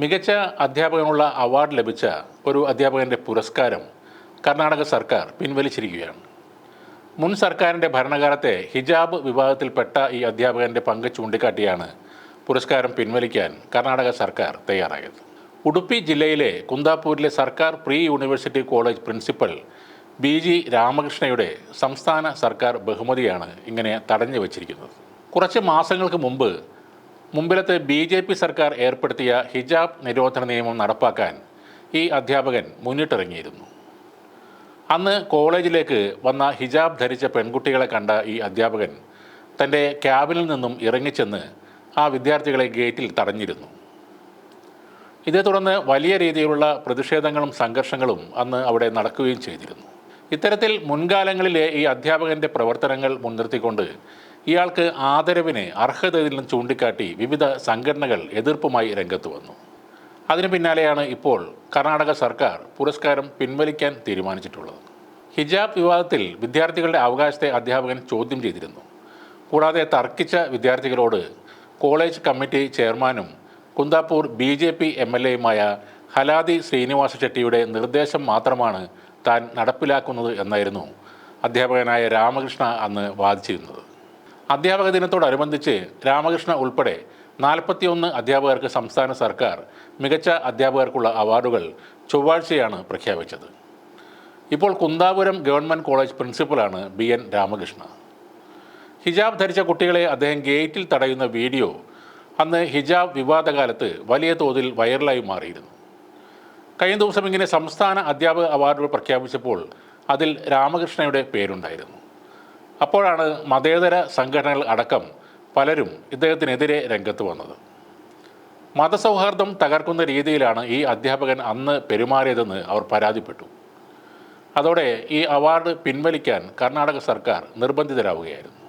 മികച്ച അധ്യാപകനുള്ള അവാർഡ് ലഭിച്ച ഒരു അധ്യാപകന്റെ പുരസ്കാരം കർണാടക സർക്കാർ പിൻവലിച്ചിരിക്കുകയാണ്. മുൻ സർക്കാരിന്റെ ഭരണകാലത്തെ ഹിജാബ് വിഭാഗത്തിൽപ്പെട്ട ഈ അധ്യാപകന്റെ പങ്ക് ചൂണ്ടിക്കാട്ടിയാണ് പുരസ്കാരം പിൻവലിക്കാൻ കർണാടക സർക്കാർ തയ്യാറായത്. ഉടുപ്പി ജില്ലയിലെ കുന്താപൂരിലെ സർക്കാർ pre university college principal B G രാമകൃഷ്ണയുടെ സംസ്ഥാന സർക്കാർ ബഹുമതിയാണ് ഇങ്ങനെ തടഞ്ഞു വച്ചിരിക്കുന്നത് കുറച്ച് മാസങ്ങൾക്ക് മുമ്പ് മുമ്പിലത്തെ ബി ജെ പി സർക്കാർ ഏർപ്പെടുത്തിയ ഹിജാബ് നിരോധന നിയമം നടപ്പാക്കാൻ ഈ അധ്യാപകൻ മുന്നിട്ടിറങ്ങിയിരുന്നു. അന്ന് കോളേജിലേക്ക് വന്ന ഹിജാബ് ധരിച്ച പെൺകുട്ടികളെ കണ്ട ഈ അധ്യാപകൻ തന്റെ ക്യാബിനിൽ നിന്നും ഇറങ്ങിച്ചെന്ന് ആ വിദ്യാർത്ഥികളെ ഗേറ്റിൽ തടഞ്ഞിരുന്നു. ഇതേ തുടർന്ന് വലിയ രീതിയിലുള്ള പ്രതിഷേധങ്ങളും സംഘർഷങ്ങളും അന്ന് അവിടെ നടക്കുകയും ചെയ്തിരുന്നു. ഇത്തരത്തിൽ മുൻകാലങ്ങളിലെ ഈ അധ്യാപകന്റെ പ്രവർത്തനങ്ങൾ മുൻനിർത്തിക്കൊണ്ട് ഇയാൾക്ക് ആദരവിന് അർഹതയിലും ചൂണ്ടിക്കാട്ടി വിവിധ സംഘടനകൾ എതിർപ്പുമായി രംഗത്ത് വന്നു. അതിനു പിന്നാലെയാണ് ഇപ്പോൾ കർണാടക സർക്കാർ പുരസ്കാരം പിൻവലിക്കാൻ തീരുമാനിച്ചിട്ടുള്ളത്. ഹിജാബ് വിവാദത്തിൽ വിദ്യാർത്ഥികളുടെ അവകാശത്തെ അധ്യാപകൻ ചോദ്യം ചെയ്തിരുന്നു. കൂടാതെ തർക്കിച്ച വിദ്യാർത്ഥികളോട് കോളേജ് കമ്മിറ്റി ചെയർമാനും Kundapur B J P M L എയുമായ Haladi Srinivasa ഷെട്ടിയുടെ നിർദ്ദേശം മാത്രമാണ് താൻ നടപ്പിലാക്കുന്നത് എന്നായിരുന്നു അധ്യാപകനായ രാമകൃഷ്ണ അന്ന് വാദിച്ചിരുന്നത്. അധ്യാപക ദിനത്തോടനുബന്ധിച്ച് രാമകൃഷ്ണ ഉൾപ്പെടെ നാൽപ്പത്തിയൊന്ന് അധ്യാപകർക്ക് സംസ്ഥാന സർക്കാർ മികച്ച അധ്യാപകർക്കുള്ള അവാർഡുകൾ ചൊവ്വാഴ്ചയാണ് പ്രഖ്യാപിച്ചത്. ഇപ്പോൾ കുന്താപുരം ഗവൺമെന്റ് കോളേജ് പ്രിൻസിപ്പലാണ് ബി എൻ രാമകൃഷ്ണ. ഹിജാബ് ധരിച്ച കുട്ടികളെ അദ്ദേഹം ഗേറ്റിൽ തടയുന്ന വീഡിയോ അന്ന് ഹിജാബ് വിവാദകാലത്ത് വലിയ തോതിൽ വൈറലായി മാറിയിരുന്നു. കഴിഞ്ഞ ദിവസം ഇങ്ങനെ സംസ്ഥാന അധ്യാപക അവാർഡുകൾ പ്രഖ്യാപിച്ചപ്പോൾ അതിൽ രാമകൃഷ്ണയുടെ പേരുണ്ടായിരുന്നു. അപ്പോഴാണ് മതേതര സംഘടനകൾ അടക്കം പലരും ഇദ്ദേഹത്തിനെതിരെ രംഗത്ത് വന്നത്. മതസൗഹാർദ്ദം തകർക്കുന്ന രീതിയിലാണ് ഈ അധ്യാപകൻ അന്ന് പെരുമാറിയതെന്ന് അവർ പരാതിപ്പെട്ടു. അതോടെ ഈ അവാർഡ് പിൻവലിക്കാൻ കർണാടക സർക്കാർ നിർബന്ധിതരാവുകയായിരുന്നു.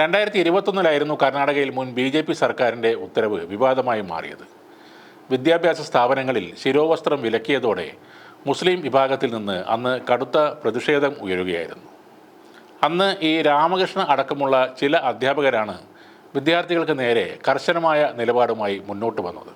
രണ്ടായിരത്തി ഇരുപത്തൊന്നിലായിരുന്നു കർണാടകയിൽ മുൻ ബി ജെ പി സർക്കാരിന്റെ ഉത്തരവ് വിവാദമായി മാറിയത്. വിദ്യാഭ്യാസ സ്ഥാപനങ്ങളിൽ ശിരോവസ്ത്രം വിലക്കിയതോടെ മുസ്ലിം വിഭാഗത്തിൽ നിന്ന് അന്ന് കടുത്ത പ്രതിഷേധം ഉയരുകയായിരുന്നു. അന്ന് ഈ രാമകൃഷ്ണ അടക്കമുള്ള ചില അധ്യാപകരാണ് വിദ്യാർത്ഥികൾക്ക് നേരെ കർശനമായ നിലപാടുമായി മുന്നോട്ട് വന്നത്.